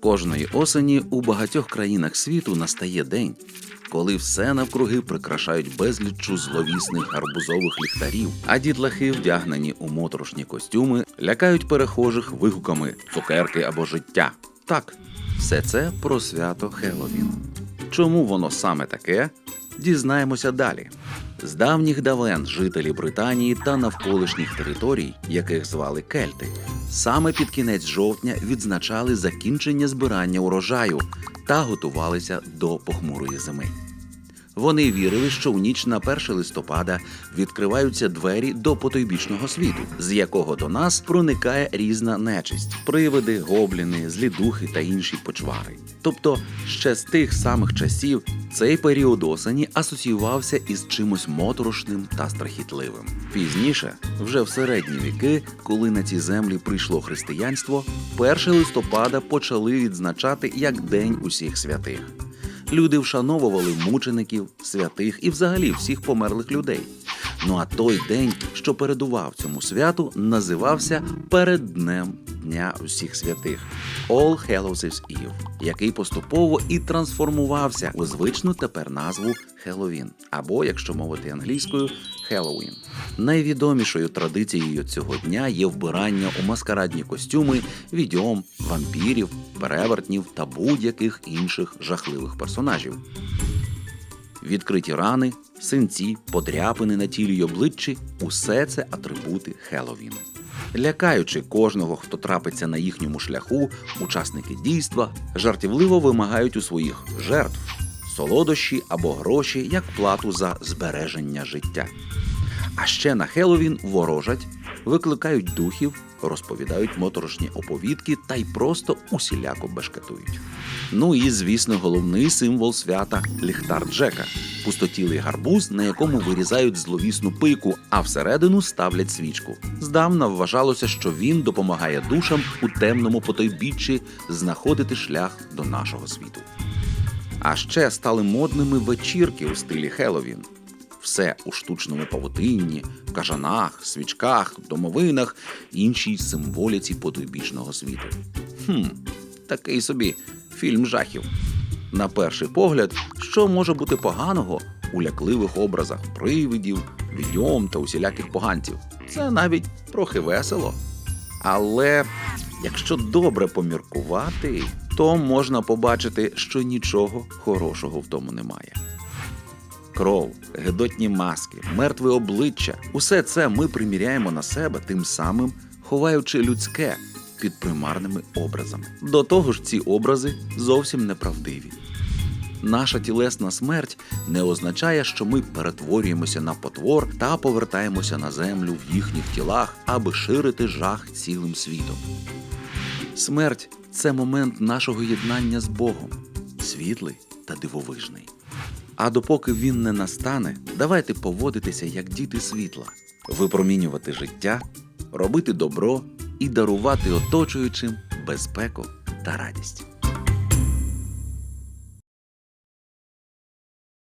Кожної осені у багатьох країнах світу настає день, коли все навкруги прикрашають безліччю зловісних гарбузових ліхтарів, а дітлахи, вдягнені у моторошні костюми, лякають перехожих вигуками цукерки або життя. Так, все це про свято Хеллоуін. Чому воно саме таке? Дізнаємося далі. З давніх давен жителі Британії та навколишніх територій, яких звали Кельти, саме під кінець жовтня відзначали закінчення збирання урожаю та готувалися до похмурої зими. Вони вірили, що у ніч на 1 листопада відкриваються двері до потойбічного світу, з якого до нас проникає різна нечисть, привиди, гобліни, злі духи та інші почвари. Тобто, ще з тих самих часів цей період осені асоціювався із чимось моторошним та страхітливим. Пізніше, вже в середні віки, коли на ці землі прийшло християнство, 1 листопада почали відзначати як День усіх святих. Люди вшановували мучеників, святих і взагалі всіх померлих людей. Ну а той день, що передував цьому святу, називався передднем Дня усіх святих All Hallows Eve, який поступово і трансформувався у звичну тепер назву Хеллоуін, або, якщо мовити англійською, Хеллоуін. Найвідомішою традицією цього дня є вбирання у маскарадні костюми відьом, вампірів, перевертнів та будь-яких інших жахливих персонажів. Відкриті рани, синці, подряпини на тілі й обличчі усе це атрибути Хеллоуіну. Лякаючи кожного, хто трапиться на їхньому шляху, учасники дійства жартівливо вимагають у своїх жертв солодощі або гроші як плату за збереження життя. А ще на Хеловін ворожать, викликають духів, розповідають моторошні оповідки та й просто усіляко бешкетують. Ну і, звісно, головний символ свята ліхтар Джека пустотілий гарбуз, на якому вирізають зловісну пику, а всередину ставлять свічку. Здавна вважалося, що він допомагає душам у темному потойбіччі знаходити шлях до нашого світу. А ще стали модними вечірки у стилі Хеллоуін. Все у штучному павутинні, кажанах, свічках, домовинах, іншій символіці потойбічного світу. Хм, такий собі фільм жахів. На перший погляд, що може бути поганого у лякливих образах привидів, відьом та усіляких поганців. Це навіть трохи весело. Але якщо добре поміркувати, то можна побачити, що нічого хорошого в тому немає. Кров, гедотні маски, мертве обличчя усе це ми приміряємо на себе, тим самим ховаючи людське під примарними образами. До того ж, ці образи зовсім неправдиві. Наша тілесна смерть не означає, що ми перетворюємося на потвор та повертаємося на землю в їхніх тілах, аби ширити жах цілим світом. Смерть це момент нашого єднання з Богом, світлий та дивовижний. А допоки він не настане, давайте поводитися як діти світла, випромінювати життя, робити добро і дарувати оточуючим безпеку та радість.